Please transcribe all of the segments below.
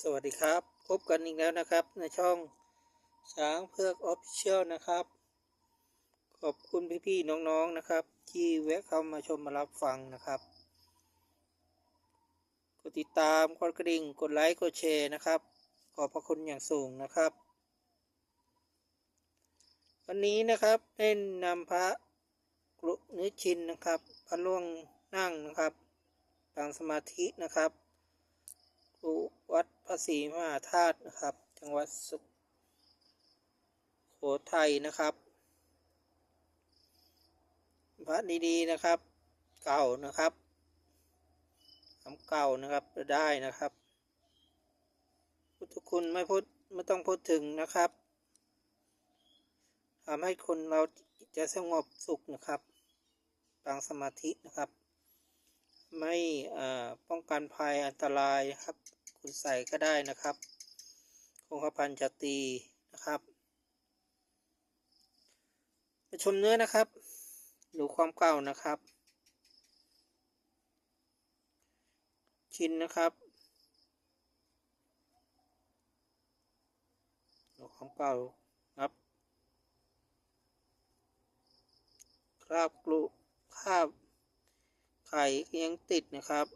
สวัสดีครับ พบกันอีกแล้วนะครับ ในช่องช้างเพือกออฟฟิเชียลนะครับ ขอบคุณพี่ๆน้องๆนะครับ ที่แวะเข้ามาชมมารับฟังนะครับ กดติดตามกดกระดิ่งกดไลค์กดแชร์นะครับ ขอบพระคุณอย่างสูงนะครับ วันนี้นะครับได้นำพระกรุนิชินนะครับ พระล่วงนั่งนะครับตั้งสมาธินะครับ วัด ระศรีมหาธาตุนะครับ จังหวัดสุโขทัยนะครับพระดีๆนะครับ เก่านะครับทำเก่านะครับได้นะครับ พุทธคุณไม่พูดไม่ต้องพูดถึงนะครับทำให้คนเราจะสงบสุขนะครับตั้งสมาธินะครับ ไม่ป้องกันภัยอันตรายครับ คุณใส่ก็ได้นะครับ คงกระพันจะตีนะครับมาชมเนื้อนะครับ ดูความเก่านะครับ ชิ้นนะครับดูความเก่าครับคราบกลุคราบไข่ยังติดนะครับ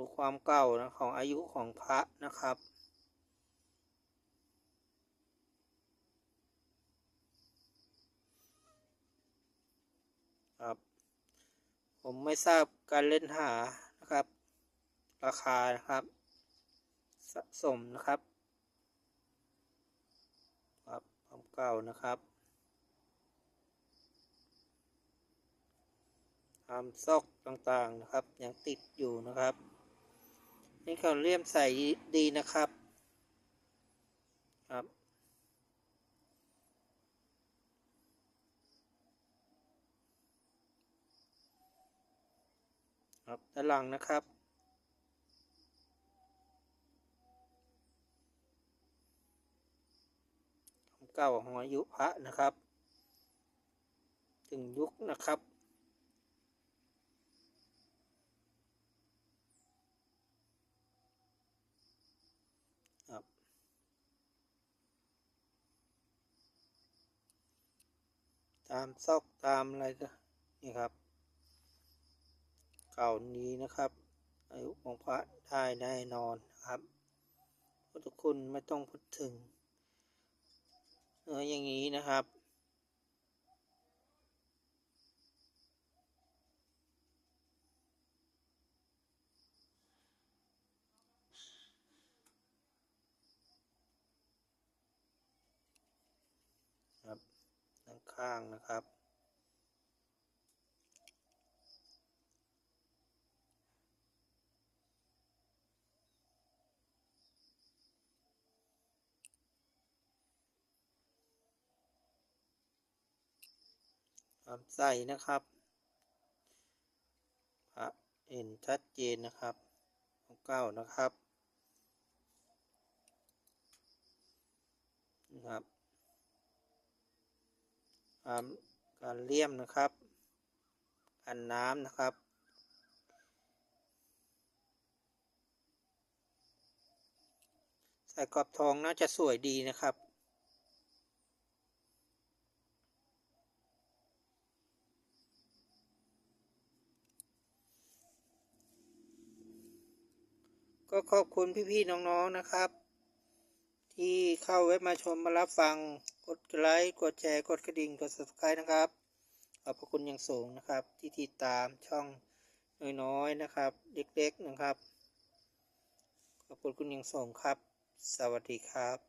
ดูความเก่านะของอายุของพระนะครับ ครับ ผมไม่ทราบการเล่นหานะครับ ราคานะครับ สะสมนะครับครับความเก่านะครับตามซอกต่างๆนะครับ ยังติดอยู่นะครับ นี่เขาเลี่ยมใส่ดีนะครับครับ ครับด้านหลังนะครับของเก่าของอายุพระนะครับ ถึงยุคนะครับ ตามซอกตามอะไรก็นี่ครับ เก่านี้นะครับอายุของพระได้แน่นอนนะครับพุทธคุณไม่ต้องพูดถึงเนื้ออย่างนี้นะครับ ครับด้าน ข้างนะครับความใสนะครับพระเห็นชัดเจนนะครับของเก้านะครับนะครับ การเลี่ยมนะครับกันน้ำนะครับ ใส่กรอบทองน่าจะสวยดีนะครับก็ขอบคุณพี่ๆน้องๆนะครับ ที่เข้าเว็บมาชมมารับฟัง กดไลค์ กดแชร์ กดกระดิ่ง กด subscribe นะครับ ขอบพระคุณอย่างสูงนะครับ ที่ติดตามช่องน้อยๆนะครับ เล็กๆนะครับ ขอบคุณคุณอย่างสูงครับ สวัสดีครับ